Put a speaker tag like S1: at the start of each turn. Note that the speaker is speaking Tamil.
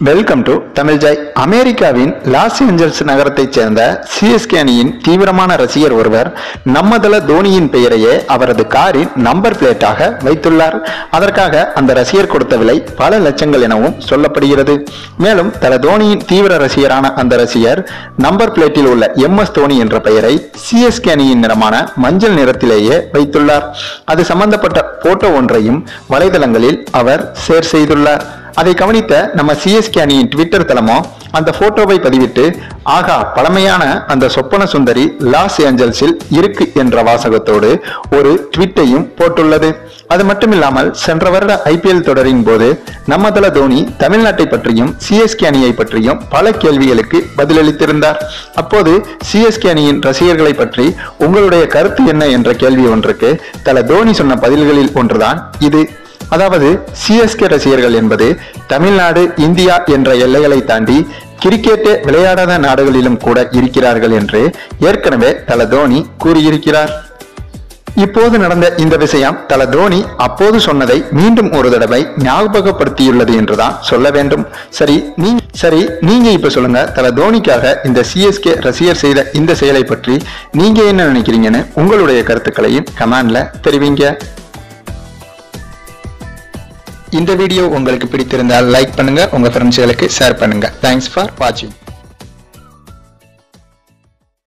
S1: வெல்கம் டு தமிழ் ஜாய் அமெரிக்காவின் லாஸ் ஏஞ்சல்ஸ் நகரத்தைச் சேர்ந்த சிஎஸ்கே அணியின் தீவிரமான ரசிகர் ஒருவர் நம்மதள தோனியின் பெயரையே அவரது காரின் நம்பர் பிளேட்டாக வைத்துள்ளார். அதற்காக அந்த ரசிகர் கொடுத்த விலை பல லட்சங்கள் எனவும் சொல்லப்படுகிறது. மேலும் தல தோனியின் தீவிர ரசிகரான அந்த ரசிகர் நம்பர் பிளேட்டில் உள்ள எம் எஸ் தோனி என்ற பெயரை சிஎஸ்கே அணியின் நிறமான மஞ்சள் நிறத்திலேயே வைத்துள்ளார். அது சம்பந்தப்பட்ட போட்டோ ஒன்றையும் வலைதளங்களில் அவர் ஷேர் செய்துள்ளார். அதை கவனித்த நம்ம சிஎஸ்கே அணியின் ட்விட்டர் தளமோ அந்த போட்டோவை பதிவிட்டு ஆகா பழமையான அந்த சொப்பன சுந்தரி லாஸ் ஏஞ்சல்ஸில் இருக்கு என்ற வாசகத்தோடு ஒரு ட்விட்டையும் போட்டுள்ளது. அது மட்டுமில்லாமல் சென்ற வருட ஐபிஎல் தொடரின் போது நம்ம தல தோனி தமிழ்நாட்டை பற்றியும் சிஎஸ்கே அணியை பற்றியும் பல கேள்விகளுக்கு பதிலளித்திருந்தார். அப்போது சிஎஸ்கே அணியின் ரசிகர்களை பற்றி உங்களுடைய கருத்து என்ன? என்ற கேள்வி ஒன்றுக்கு தல தோனி சொன்ன பதில்களில் ஒன்றுதான் இது. அதாவது சிஎஸ்கே ரசிகர்கள் என்பது தமிழ்நாடு இந்தியா என்ற எல்லைகளை தாண்டி கிரிக்கெட்டே விளையாடாத நாடுகளிலும் கூட இருக்கிறார்கள் என்று ஏற்கனவே தல தோனி கூறியிருக்கிறார். இப்போது நடந்த இந்த விஷயம் தல தோனி அப்போது சொன்னதை மீண்டும் ஒரு தடவை ஞாபகப்படுத்தியுள்ளது என்றுதான் சொல்ல வேண்டும். சரி நீ சரி நீங்க இப்ப சொல்லுங்க தல தோனிக்காக இந்த சிஎஸ்கே ரசிகர் செய்த இந்த செயலை பற்றி நீங்க என்ன நினைக்கிறீங்கன்னு உங்களுடைய கருத்துக்களையும் கமெண்ட்ல தெரிவிங்க. இந்த வீடியோ உங்களுக்கு பிடித்திருந்தால் லைக் பண்ணுங்க. உங்க ஃப்ரெண்ட்ஸ்களுக்கு ஷேர் பண்ணுங்க. தேங்க்ஸ் ஃபார் வாட்சிங்